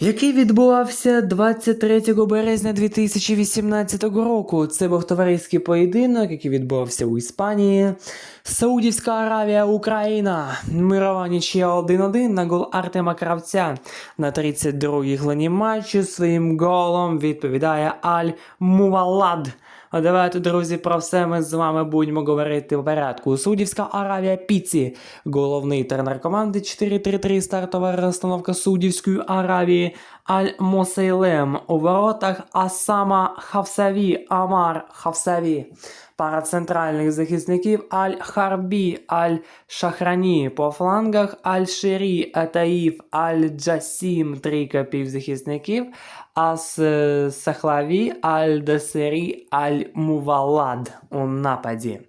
який відбувався 23 березня 2018 року. Це був товариський поєдинок, який відбувався у Іспанії. Саудівська Аравія, Україна. Мирова нічия 1-1 на гол Артема Кравця на 32-й хвилині матчу. Своїм голом відповідає Аль Мувалад. А давайте, друзі, про все ми з вами будемо говорити в порядку. Суддівська Аравія Піці, головний тренер команди 4-3-3, стартова розстановка Суддівської Аравії Аль Мосейлем. У воротах Асама Хавсаві, Амар Хавсаві. Пара центральних захисників Аль-Харбі, Аль-Шахрані. По флангах Аль-Ширі, Атаїф, Аль-Джасім, трійка півзахисників. Ас е, Сахлаві, Аль-Десері, Аль-Мувалад у нападі.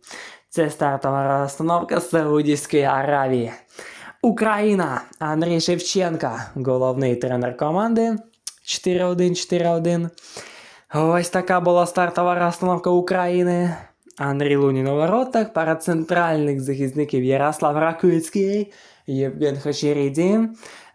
Це стартова розстановка Саудівської Аравії. Україна. Андрій Шевченка, головний тренер команди. 4-1-4-1. Ось така була стартова розстановка України. Андрій Лунін у воротах, пара центральних захисників Ярослав Ракуцький, Євген Хачеріді,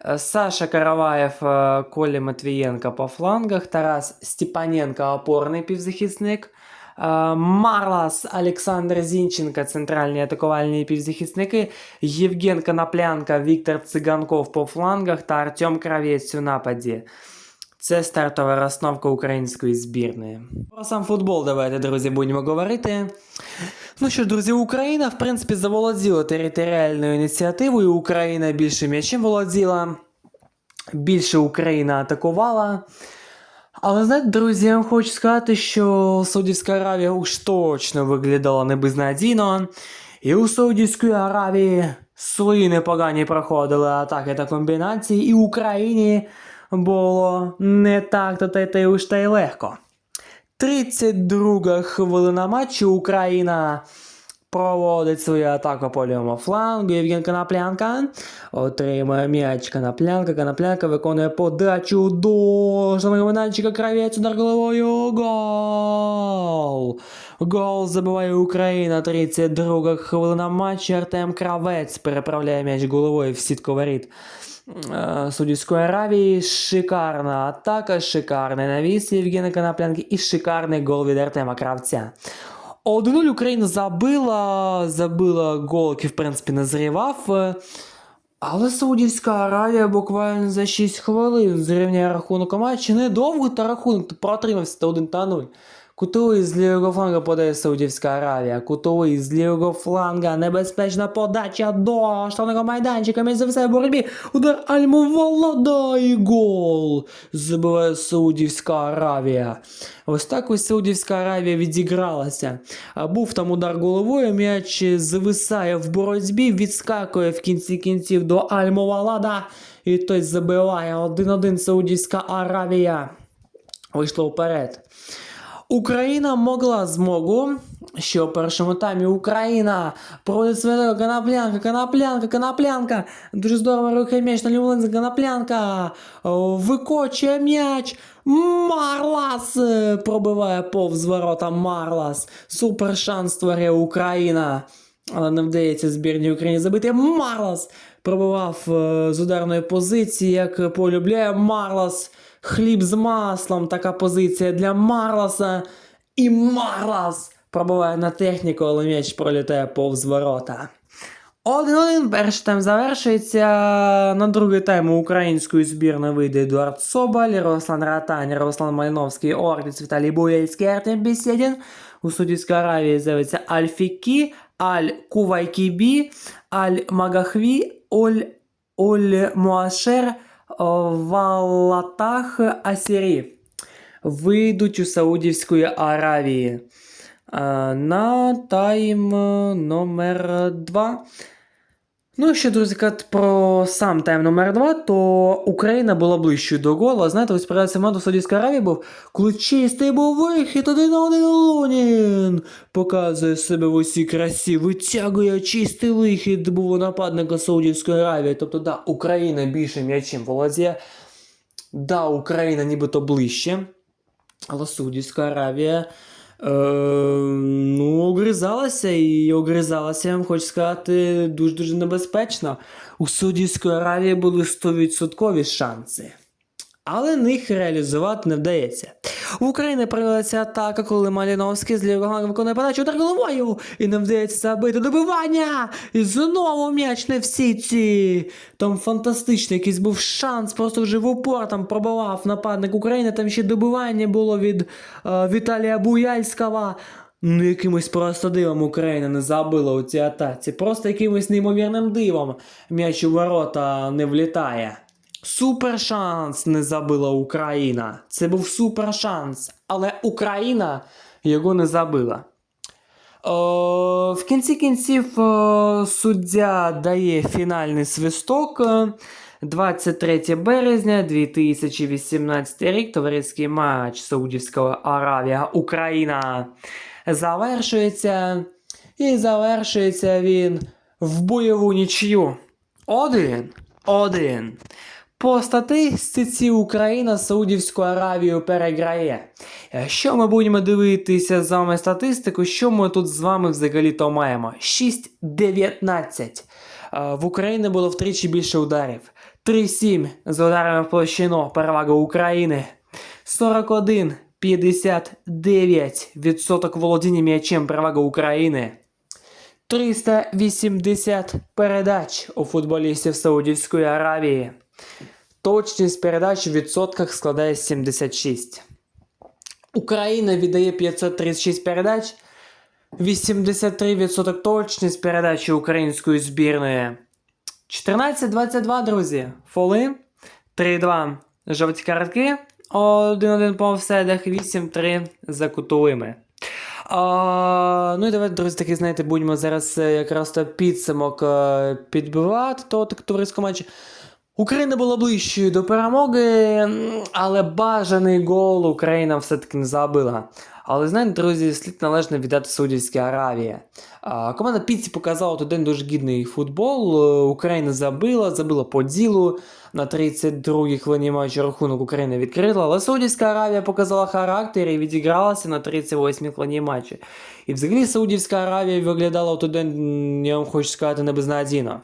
е, Саша Караваєв, е, Коля Матвієнко по флангах, Тарас Степаненко, опорний півзахисник. е, Марлас Олександр Зінченко, центральні атакувальні півзахисники, Євген Коноплянка, Віктор Циганков по флангах та Артем Кравець у нападі. Це стартова розстановка української збірної. Про сам футбол давайте, друзі, будемо говорити. Ну що друзі, Україна, в принципі, заволоділа територіальною ініціативою. Україна більше м'ячем володіла, більше Україна атакувала. Але знаєте, друзі, я вам хочу сказати, що Саудівська Аравія уж точно виглядала не безнадійно. І у Саудівської Аравії свої непогані проходили атаки та комбінації, і Україні було не так то та й уж та й легко. 32 хвилина матчу Україна проводить свою атаку по лівому флангу. Євген Коноплянка отримує м'яч Коноплянка. Коноплянка виконує подачу до штанного. Кравець удар головою. Гол! Гол забиває Україна. 32 хвилина матчу. Артем Кравець переправляє м'яч головою в сітку воріт. Е, Саудівської Аравії. Шикарна атака, шикарний навіс Євгена Коноплянки і шикарний гол від Артема Кравця. 1-0 Україна забила, забила гол, який, в принципі, назрівав. Але Саудівська Аравія буквально за 6 хвилин зрівняє рахунок матчі. Недовго та рахунок протримався та 1 та 0. Кутовий з лівого фланга подає Саудівська Аравія. Кутовий з лівого фланга. Небезпечна подача до штрафного майданчика. Між все в боротьбі. Удар Альмувалада і гол. Забиває Саудівська Аравія. Ось так ось Саудівська Аравія відігралася. Був там удар головою, м'яч зависає в боротьбі, відскакує в кінці кінців до Альмовалада. І той забиває 1-1 Саудівська Аравія. Вийшла вперед. Україна могла змогу, що в першому таймі Україна проводить свою коноплянка, коноплянка, коноплянка. Дуже здорово рухає м'яч на ліву коноплянка. О, Викочує м'яч. Марлас е, пробиває повз ворота Марлас. Супер шанс створює Україна. Але не вдається збірній Україні забити. Марлас пробивав е, з ударної позиції, як полюбляє Марлас. Хліб з маслом, така позиція для Марласа. І Марлас пробиває на техніку, але м'яч пролітає повз ворота. 1-1, перший тайм завершується. На другий тайм української збірної вийде Едуард Соболь, Руслан Ратань, Руслан Малиновський, Ордіц, Віталій Буяльський, Артем Бесєдін. У Судівській Аравії з'явиться Аль-Фікі, Аль-Кувайкібі, Аль-Магахві, Оль, Оль Муашер, Валатах Асірі. Вийдуть у Саудівської Аравії. На тайм номер 2. Ну, і ще, друзі, про сам тайм номер 2, то Україна була ближчою до гола. Знаєте, ось перед цим до Саудівської Аравії був, коли чистий був вихід, один на один Лунін. Показує себе в усій красі, витягує чистий вихід був у нападника Саудівської Аравії. Тобто, да, Україна більше м'ячем володіє. Да, Україна нібито ближче. Але Саудівська Аравія е, ну, огризалася і огризалася, я вам хочу сказати, дуже-дуже небезпечно. У Саудівської Аравії були 100% шанси. Але них реалізувати не вдається. В Україні провелася атака, коли Маліновський з лівого виконує подачу удар головою і не вдається забити добивання. І знову м'яч не в сітці. Там фантастичний якийсь був шанс, просто вже в упор там пробивав нападник України. Там ще добивання було від е, Віталія Буяльського. Ну, якимось просто дивом Україна не забила у цій атаці. Просто якимось неймовірним дивом м'яч у ворота не влітає. Супер шанс не забила Україна. Це був супер шанс. Але Україна його не забила. О, в кінці кінців о, суддя дає фінальний свисток. Е, 23 березня 2018 рік. Товариський матч Саудівська Аравія Україна завершується. І завершується він в бойову нічю. Один. Один. По статистиці Україна Саудівську Аравію переграє. Якщо ми будемо дивитися з вами статистику, що ми тут з вами взагалі то маємо? 6-19. Е, В Україні було втричі більше ударів. 3-7 з ударами в площину. Перевага України. 41 59% володіння м'ячем перевага України. 380 передач у футболістів Саудівської Аравії. Точність передач в відсотках складає 76. Україна віддає 536 передач. 83% точність передачі української збірної. 14-22, друзі. Фоли. 3-2 жовті картки. 1-1 по офсайдах, 8-3 за кутовими. А, ну і давайте, друзі, таки, знаєте, будемо зараз е, якраз підсумок е, підбивати того товариського матчу. Україна була ближчою до перемоги, але бажаний гол Україна все-таки не забила. Але знаєте, друзі, слід належно віддати Саудівській Аравії. Команда Піці показала день дуже гідний футбол. Е, Україна забила, забила по ділу. На 32-й хвилині матчу рахунок України відкрила, але Саудівська Аравія показала характер і відігралася на 38-й хвилині матчу. І взагалі Саудівська Аравія виглядала день, я вам хочу сказати, не безнадійно.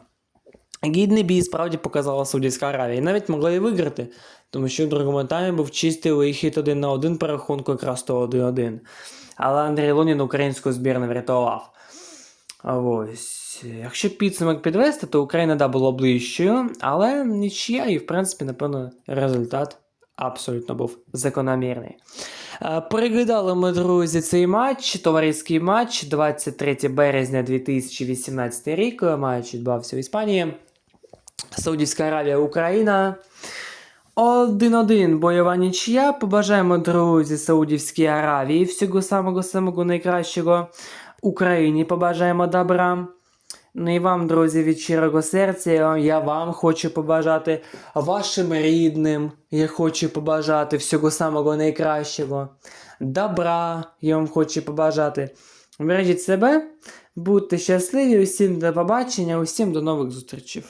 Гідний бій справді показала Саудівська Аравія. І навіть могла і виграти, тому що в другому таймі був чистий вихід один на один по рахунку якраз то 1-1. Але Андрій Лунін українську збірну врятував. Ось. Якщо підсумок підвести, то Україна да була ближчою, але нічия, і в принципі, напевно, результат абсолютно був закономірний. Е, Переглядали ми, друзі, цей матч, товариський матч 23 березня 2018 рік. Матч відбувався в Іспанії. Саудівська Аравія, Україна. 1-1 бойова нічия. Побажаємо, друзі, Саудівській Аравії всього самого самого найкращого. Україні побажаємо добра. Ну і вам, друзі, від щирого серця, я вам хочу побажати вашим рідним. Я хочу побажати всього самого найкращого. Добра, я вам хочу побажати. Бережіть себе, будьте щасливі, усім до побачення, усім до нових зустрічей.